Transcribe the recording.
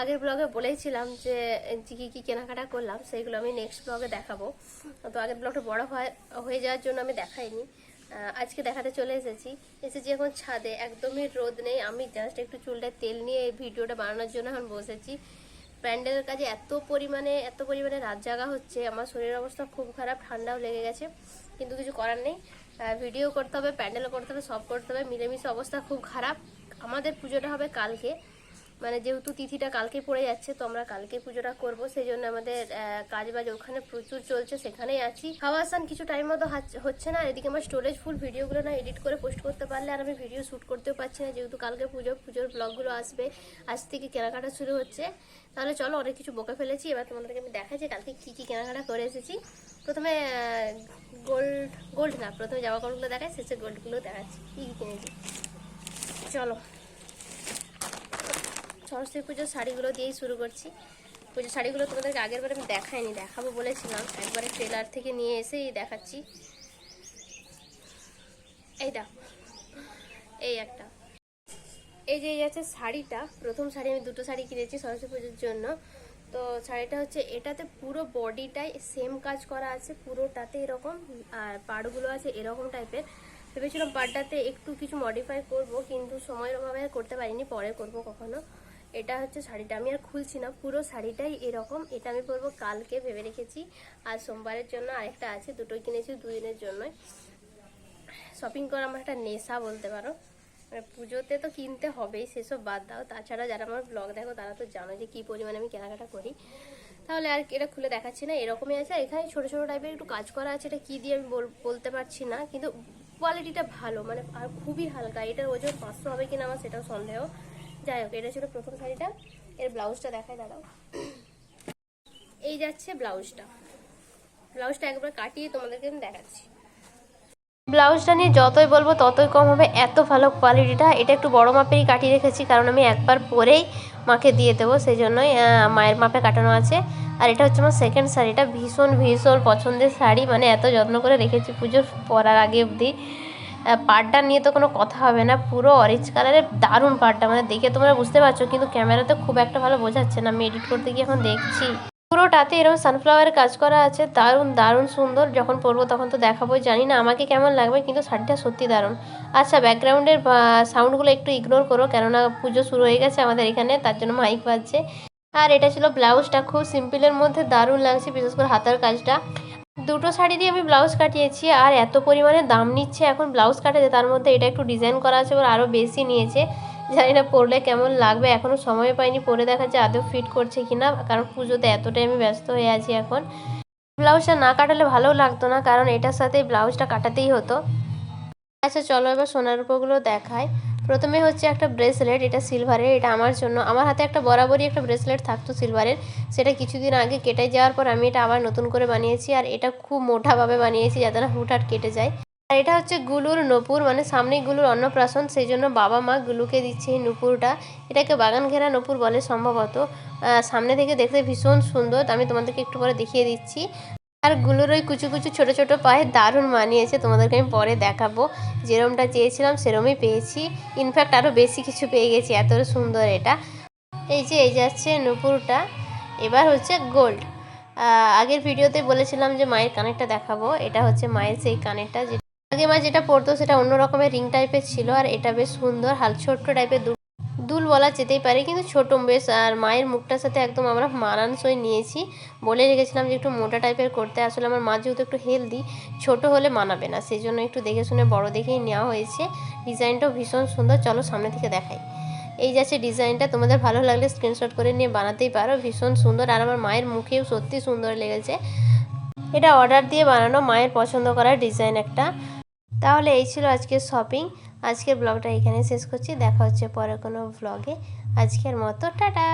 আগের ব্লগে বলেইছিলাম যে কী কী কেনাকাটা করলাম, সেইগুলো আমি নেক্সট ব্লগে দেখাবো। তো আগের ব্লগটা বড় হয়, হয়ে যাওয়ার জন্য আমি দেখাইনি। আজকে দেখাতে চলে এসেছি। এসেছি এখন ছাদে, একদমই রোদ নেই। আমি জাস্ট একটু চুলটায় তেল নিয়ে এই ভিডিওটা বানানোর জন্য এখন বসেছি। প্যান্ডেলের কাজে এত পরিমাণে এত পরিমাণে রাত জাগা হচ্ছে, আমার শরীরের অবস্থা খুব খারাপ, ঠান্ডাও লেগে গেছে। কিন্তু কিছু করার নেই। ভিডিও করতে হবে, প্যান্ডেলও করতে হবে, সব করতে হবে। মিলেমিশে অবস্থা খুব খারাপ। আমাদের পুজোটা হবে কালকে। মানে যেহেতু তিথিটা কালকে পড়ে যাচ্ছে, তো আমরা কালকে পুজোটা করব। সেই জন্য আমাদের কাজ বাজ ওখানে প্রচুর চলছে, সেখানেই আছি। খাওয়া আসান কিছু টাইম মতো হাচ- হচ্ছে না। এদিকে আমার স্টোরেজ ফুল ভিডিওগুলো না এডিট করে পোস্ট করতে পারলে আর আমি ভিডিও শ্যুট করতেও পারছি না। যেহেতু কালকে পুজো, পুজোর ব্লগগুলো আসবে। আজ থেকে কেনাকাটা শুরু হচ্ছে। তাহলে চলো, অনেক কিছু বকে ফেলেছি। এবার তোমাদেরকে আমি দেখাই যে কালকে কী কী কেনাকাটা করে এসেছি। প্রথমে গোল্ড গোল্ড না, প্রথমে জামা কাপড়গুলো দেখাই, শেষে গোল্ডগুলো দেখাচ্ছি। কী কী কিনেছি? চলো। সরস্বতী পুজোর শাড়িগুলো দিয়েই শুরু করছি। পুজোর শাড়িগুলো তোমাদেরকে আগের বার আমি দেখাইনি, দেখাবো বলেছিলাম। একবারে ট্রেলার থেকে নিয়ে এসেই দেখাচ্ছি। এই এই একটা। এই যে এই আছে শাড়িটা, প্রথম শাড়ি আমি দুটো শাড়ি কিনেছি সরস্বতী পুজোর জন্য। তো শাড়িটা হচ্ছে, এটাতে পুরো বডিটাই সেম কাজ করা আছে, পুরোটাতে এরকম, আর পাড়গুলো আছে এরকম টাইপের ভেবেছিলাম পাড়টাতে একটু কিছু মডিফাই করব, কিন্তু সময়ের অভাবে করতে পারিনি, পরে করব কখনো। এটা হচ্ছে শাড়িটা। আমি আর খুলছি না, পুরো শাড়িটাই এরকম। এটা আমি পরবো কালকে, ভেবে রেখেছি। আর সোমবারের জন্য আরেকটা আছে, দুটোই কিনেছি দুদিনের জন্যই। শপিং করা আমার একটা নেশা বলতে পারো। মানে পুজোতে তো কিনতে হবেই, সেসব বাদ দাও। তাছাড়া যারা আমার ব্লগ দেখো, তারা তো জানো যে কী পরিমাণে আমি কেনাকাটা করি। তাহলে আর এটা খুলে দেখাচ্ছি না, এরকমই আছে। এখানে ছোটো ছোটো টাইপের একটু কাজ করা আছে, এটা কী দিয়ে আমি বল- বলতে পারছি না। কিন্তু কোয়ালিটিটা ভালো মানে আর খুবই হালকা। এটার ওজন পাঁচশো হবে কিনা আমার সেটাও সন্দেহ। যাই হোক, এটা ছিল প্রথম শাড়িটা। এর ব্লাউজটা দেখায় দাঁড়াও। এই যাচ্ছে ব্লাউজটা। ব্লাউজটা একবার কাটিয়ে তোমাদেরকে আমি দেখাচ্ছি। ব্লাউজটা নিয়ে যতই বলব, ততই কম হবে। এত ভালো কোয়ালিটিটা এটা একটু বড় মাপেরই কাটিয়ে রেখেছি, কারণ আমি একবার পরেই মাকে দিয়ে দেবো। সেই জন্যই মায়ের মাপে কাটানো আছে। আর এটা হচ্ছে আমার সেকেন্ড শাড়িটা। ভীষণ ভীষণ পছন্দের শাড়ি। মানে এত যত্ন করে রেখেছি পুজোর পরার আগে অবধি। পাড়টা নিয়ে তো কোনো কথা হবে না। পুরো অরেঞ্জ কালারের দারুণ পাড়টা। মানে দেখে তোমরা বুঝতে পারছ, কিন্তু ক্যামেরাতে খুব একটা ভালো বোঝাচ্ছে না। আমি এডিট করতে গিয়ে এখন দেখছি। পুরোটাতে এরকম সানফ্লাওয়ারের কাজ করা আছে। দারুণ দারুণ সুন্দর। যখন পরবো তখন তো দেখাবো জানি না আমাকে কেমন লাগবে, কিন্তু শাড়িটা সত্যি দারুণ। আচ্ছা ব্যাকগ্রাউন্ডের সাউন্ডগুলো একটু ইগনোর করো, কেননা পুজো শুরু হয়ে গেছে আমাদের এখানে, তার জন্য মাইক বাজছে। আর এটা ছিল ব্লাউজটা খুব সিম্পলের মধ্যে দারুণ লাগছে, বিশেষ করে হাতার কাজটা। দুটো শাড়ি দিয়ে আমি ব্লাউজ কাটিয়েছি আর এত পরিমাণে দাম নিচ্ছে এখন ব্লাউজ কাটাতে, তার মধ্যে এটা একটু ডিজাইন করা আছে ওর আরও বেশি নিয়েছে। জানি না পরলে কেমন লাগবে এখনও সময় পাইনি, পরে দেখা যে আদৌ ফিট করছে কি না কারণ পুজোতে এতটাই আমি ব্যস্ত হয়ে আছি এখন। ব্লাউজটা না কাটালে ভালোও লাগতো না, কারণ এটার সাথে ব্লাউজটা কাটাতেই হতো। আচ্ছা চলো এবার সোনার উপরগুলো দেখাই। প্রথমে হচ্ছে একটা ব্রেসলেট এটা সিলভারের এটা আমার জন্য। আমার হাতে একটা বরাবরই একটা ব্রেসলেট থাকতো সিলভারের সেটা কিছুদিন আগে কেটে যাওয়ার পর আমি এটা আবার নতুন করে বানিয়েছি আর এটা খুব মোটাভাবে বানিয়েছি যাতে না হুটহাট কেটে যায়। আর এটা হচ্ছে গুলুর নপুর মানে সামনেই গুলুর অন্নপ্রাশন সেই জন্য বাবা মা গুলুকে দিচ্ছে এই নুপুরটা। এটাকে বাগান ঘেরা নপুর বলে সম্ভবত। সামনে থেকে দেখতে ভীষণ সুন্দর। আমি তোমাদেরকে একটু পরে দেখিয়ে দিচ্ছি। আরগুলোর ওই কুচু কুচু ছোটো ছোটো পায়ে দারুণ মানিয়েছে। তোমাদেরকে আমি পরে দেখাবো। যেরমটা চেয়েছিলাম, সেরমই পেয়েছি। ইনফ্যাক্ট আরও বেশি কিছু পেয়ে গেছি, এত সুন্দর এটা। এই যে, এই যাচ্ছে নুপুরটা। এবার হচ্ছে গোল্ড আগের ভিডিওতে বলেছিলাম যে মায়ের কানেরটা দেখাবো। এটা হচ্ছে মায়ের সেই কানেরটা। আগে মা যেটা পরতো, সেটা অন্য রকমের রিং টাইপের ছিল, আর এটা বেশ সুন্দর হাল ছোট্ট টাইপের দুল বলা যেতেই পারে, কিন্তু ছোট বেশ, আর মায়ের মুখটার সাথে একদম আমরা মানানসই নিয়েছি। বলে রেখেছিলাম যে একটু মোটা টাইপের করতে, আসলে আমার মা যেহেতু একটু হেলদি ছোট হলে মানাবে না সেই জন্য একটু দেখে শুনে বড় দেখেই নেওয়া হয়েছে। ডিজাইনটাও ভীষণ সুন্দর, চলো সামনে থেকে দেখাই। এই যাচ্ছে ডিজাইনটা, তোমাদের ভালো লাগলে স্ক্রিনশট করে নিয়ে বানাতেই পারো, ভীষণ সুন্দর, আর আমার মায়ের মুখেও সত্যি সুন্দর লেগেছে। এটা অর্ডার দিয়ে বানানো, মায়ের পছন্দ করা ডিজাইন একটা। তাহলে এই ছিল আজকে শপিং আজকের ব্লগটা এখানে শেষ করছি। দেখা হচ্ছে পরে কোনো ব্লগে আজকের মতো, টাটা!